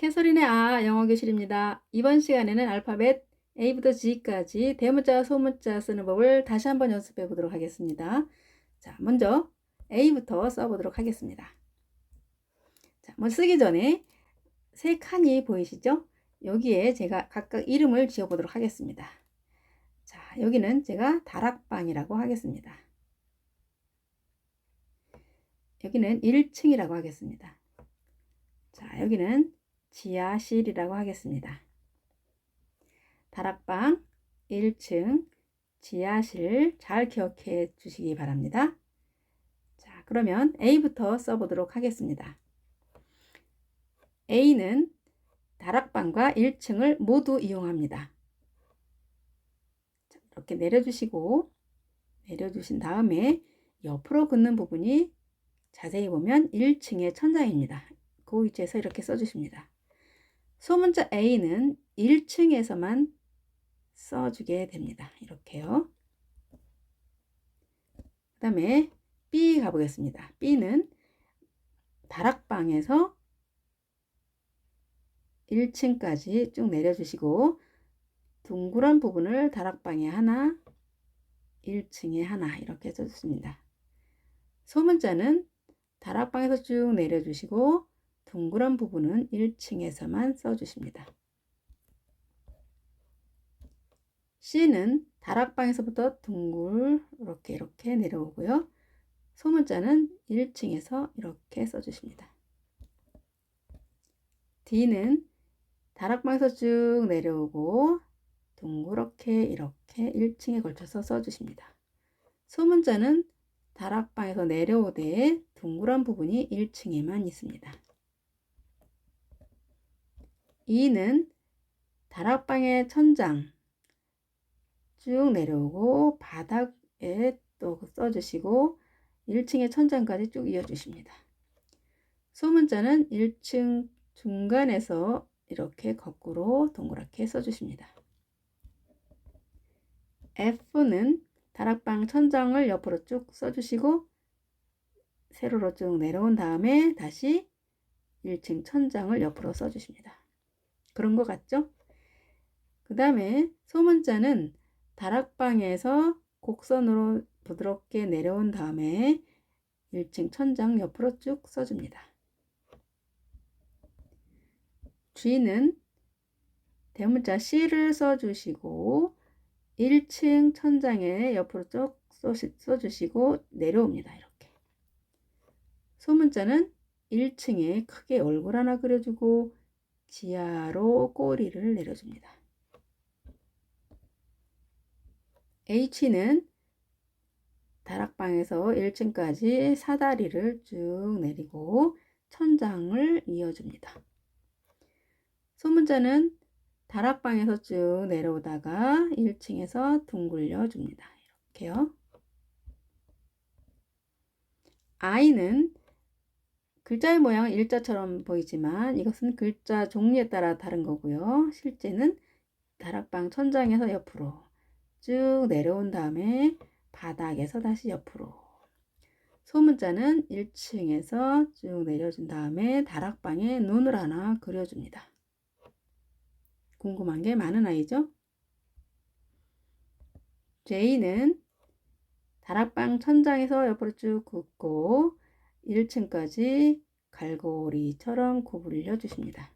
캐서린의 아 영어 교실입니다. 이번 시간에는 알파벳 A부터 G까지 대문자, 소문자 쓰는 법을 다시 한번 연습해 보도록 하겠습니다. 자, 먼저 A부터 써보도록 하겠습니다. 자, 뭐 쓰기 전에 세 칸이 보이시죠? 여기에 제가 각각 이름을 지어 보도록 하겠습니다. 자, 여기는 제가 다락방이라고 하겠습니다. 여기는 1층이라고 하겠습니다. 자, 여기는 지하실이라고 하겠습니다. 다락방 1층 지하실 잘 기억해 주시기 바랍니다. 자, 그러면 A부터 써보도록 하겠습니다. A는 다락방과 1층을 모두 이용합니다. 자, 이렇게 내려주시고 내려주신 다음에 옆으로 긋는 부분이 자세히 보면 1층의 천장입니다. 그 위치에서 이렇게 써주십니다. 소문자 A는 1층에서만 써주게 됩니다. 이렇게요. 그 다음에 B 가보겠습니다. B는 다락방에서 1층까지 쭉 내려주시고 둥그런 부분을 다락방에 하나, 1층에 하나 이렇게 써주습니다. 소문자는 다락방에서 쭉 내려주시고 둥그런 부분은 1층에서만 써주십니다. C는 다락방에서부터 둥글 이렇게 이렇게 내려오고요. 소문자는 1층에서 이렇게 써주십니다. D는 다락방에서 쭉 내려오고 둥그렇게 이렇게 1층에 걸쳐서 써주십니다. 소문자는 다락방에서 내려오되 둥그런 부분이 1층에만 있습니다. 2는 다락방의 천장 쭉 내려오고 바닥에 또 써주시고 1층의 천장까지 쭉 이어주십니다. 소문자는 1층 중간에서 이렇게 거꾸로 동그랗게 써주십니다. F는 다락방 천장을 옆으로 쭉 써주시고 세로로 쭉 내려온 다음에 다시 1층 천장을 옆으로 써주십니다. 그런 것 같죠? 그 다음에 소문자는 다락방에서 곡선으로 부드럽게 내려온 다음에 1층 천장 옆으로 쭉 써줍니다. G는 대문자 C를 써주시고 1층 천장에 옆으로 쭉 써주시고 내려옵니다. 이렇게. 소문자는 1층에 크게 얼굴 하나 그려주고 지하로 꼬리를 내려줍니다. H는 다락방에서 1층까지 사다리를 쭉 내리고 천장을 이어줍니다. 소문자는 다락방에서 쭉 내려오다가 1층에서 둥글려 줍니다. 이렇게요. I는 글자의 모양은 일자처럼 보이지만 이것은 글자 종류에 따라 다른 거고요. 실제는 다락방 천장에서 옆으로 쭉 내려온 다음에 바닥에서 다시 옆으로 소문자는 1층에서 쭉 내려준 다음에 다락방에 눈을 하나 그려줍니다. 궁금한 게 많은 아이죠? J는 다락방 천장에서 옆으로 쭉 긋고 1층까지 갈고리처럼 구부려 주십니다.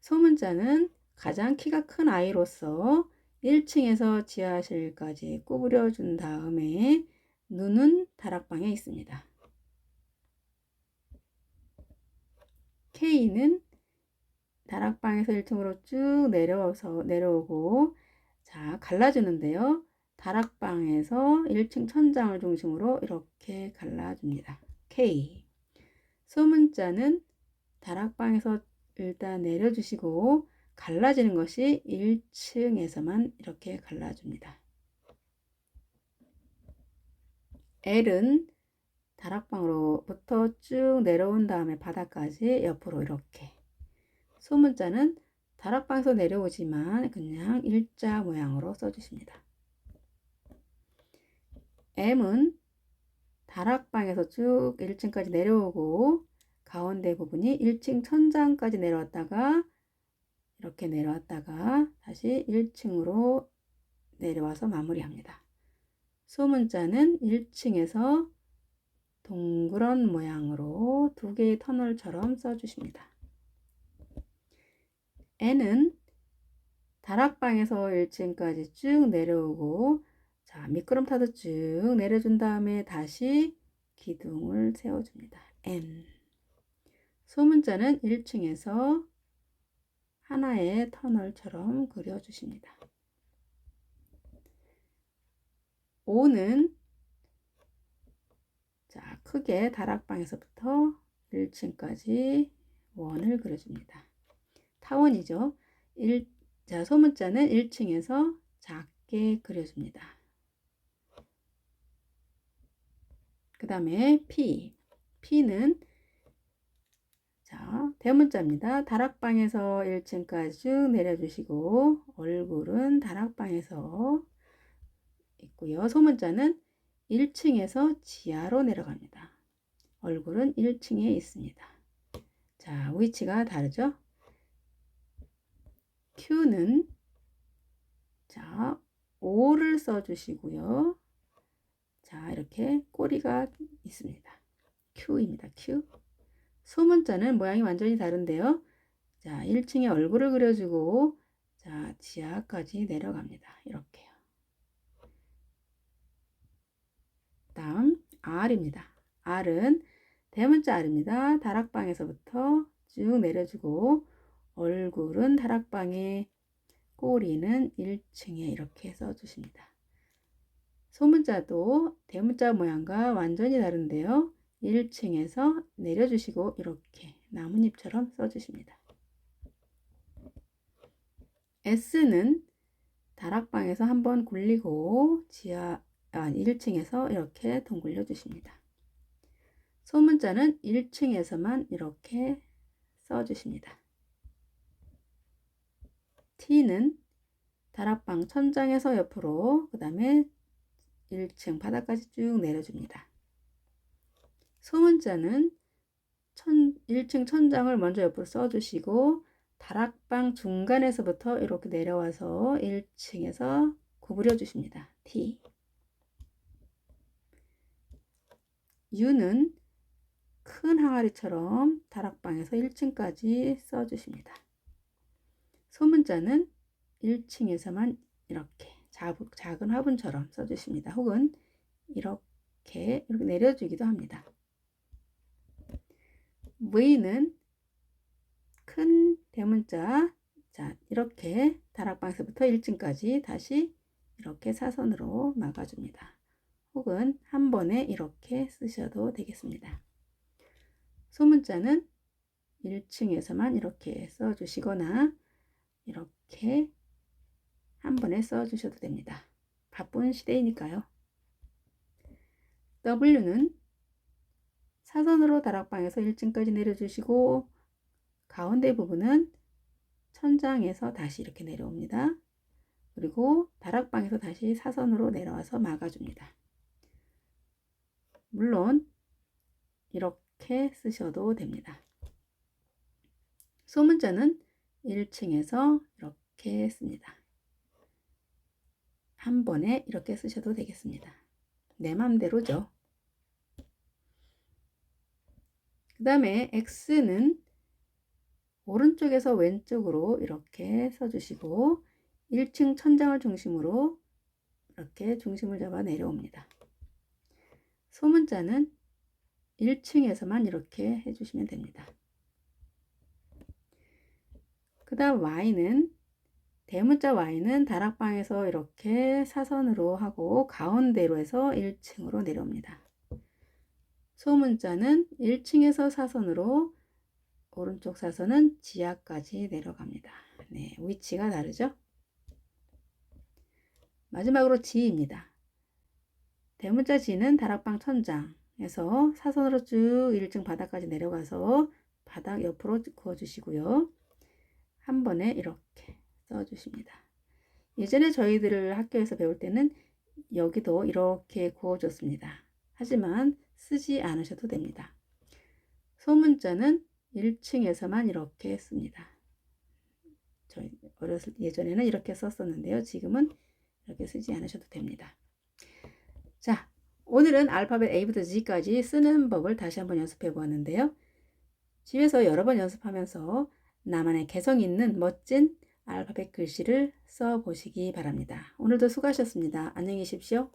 소문자는 가장 키가 큰 아이로서 1층에서 지하실까지 구부려 준 다음에 눈은 다락방에 있습니다. K는 다락방에서 1층으로 쭉 내려와서 내려오고 자 갈라주는데요. 다락방에서 1층 천장을 중심으로 이렇게 갈라줍니다. K 소문자는 다락방에서 일단 내려주시고 갈라지는 것이 1층에서만 이렇게 갈라줍니다. L은 다락방으로부터 쭉 내려온 다음에 바닥까지 옆으로 이렇게 소문자는 다락방에서 내려오지만 그냥 일자 모양으로 써주십니다. M은 다락방에서 쭉 1층까지 내려오고 가운데 부분이 1층 천장까지 내려왔다가 이렇게 내려왔다가 다시 1층으로 내려와서 마무리합니다. 소문자는 1층에서 동그란 모양으로 두 개의 터널처럼 써주십니다. N은 다락방에서 1층까지 쭉 내려오고 자 미끄럼 타도 쭉 내려준 다음에 다시 기둥을 세워줍니다. N 소문자는 1층에서 하나의 터널처럼 그려주십니다. O는 자 크게 다락방에서부터 1층까지 원을 그려줍니다. 타원이죠. 1, 자 소문자는 1층에서 작게 그려줍니다. 그 다음에 P. P는 자, 대문자입니다. 다락방에서 1층까지 쭉 내려주시고 얼굴은 다락방에서 있고요. 소문자는 1층에서 지하로 내려갑니다. 얼굴은 1층에 있습니다. 자, 위치가 다르죠? Q는 자, 5를 써주시고요. 자, 이렇게 꼬리가 있습니다. Q입니다. Q. 소문자는 모양이 완전히 다른데요. 자, 1층에 얼굴을 그려주고 자, 지하까지 내려갑니다. 이렇게요. 다음 R입니다. R은 대문자 R입니다. 다락방에서부터 쭉 내려주고 얼굴은 다락방에 꼬리는 1층에 이렇게 써주십니다. 소문자도 대문자 모양과 완전히 다른데요. 1층에서 내려주시고 이렇게 나뭇잎처럼 써주십니다. S는 다락방에서 한번 굴리고 지하 아, 1층에서 이렇게 둥글려 주십니다. 소문자는 1층에서만 이렇게 써 주십니다. T는 다락방 천장에서 옆으로 그 다음에 1층 바닥까지 쭉 내려줍니다. 소문자는 천, 1층 천장을 먼저 옆으로 써주시고 다락방 중간에서부터 이렇게 내려와서 1층에서 구부려 주십니다. T. U는 큰 항아리처럼 다락방에서 1층까지 써주십니다. 소문자는 1층에서만 이렇게 작은 화분처럼 써주십니다. 혹은 이렇게 이렇게 내려주기도 합니다. V는 큰 대문자 자 이렇게 다락방에서부터 1층까지 다시 이렇게 사선으로 막아줍니다. 혹은 한 번에 이렇게 쓰셔도 되겠습니다. 소문자는 1층에서만 이렇게 써주시거나 이렇게 한 번에 써주셔도 됩니다. 바쁜 시대이니까요. W는 사선으로 다락방에서 1층까지 내려주시고 가운데 부분은 천장에서 다시 이렇게 내려옵니다. 그리고 다락방에서 다시 사선으로 내려와서 막아줍니다. 물론 이렇게 쓰셔도 됩니다. 소문자는 1층에서 이렇게 씁니다. 한 번에 이렇게 쓰셔도 되겠습니다. 내 맘대로죠. 그 다음에 X는 오른쪽에서 왼쪽으로 이렇게 써주시고 1층 천장을 중심으로 이렇게 중심을 잡아 내려옵니다. 소문자는 1층에서만 이렇게 해주시면 됩니다. 그 다음 Y는 대문자 Y는 다락방에서 이렇게 사선으로 하고 가운데로 해서 1층으로 내려옵니다. 소문자는 1층에서 사선으로 오른쪽 사선은 지하까지 내려갑니다. 네, 위치가 다르죠? 마지막으로 G입니다. 대문자 G는 다락방 천장에서 사선으로 쭉 1층 바닥까지 내려가서 바닥 옆으로 그어주시고요. 한 번에 이렇게 써주십니다. 예전에 저희들을 학교에서 배울 때는 여기도 이렇게 구워줬습니다. 하지만 쓰지 않으셔도 됩니다. 소문자는 1층에서만 이렇게 씁니다. 저희 어렸을 예전에는 이렇게 썼었는데요. 지금은 이렇게 쓰지 않으셔도 됩니다. 자, 오늘은 알파벳 A부터 G까지 쓰는 법을 다시 한번 연습해 보았는데요. 집에서 여러 번 연습하면서 나만의 개성 있는 멋진 알파벳 글씨를 써 보시기 바랍니다. 오늘도 수고하셨습니다. 안녕히 계십시오.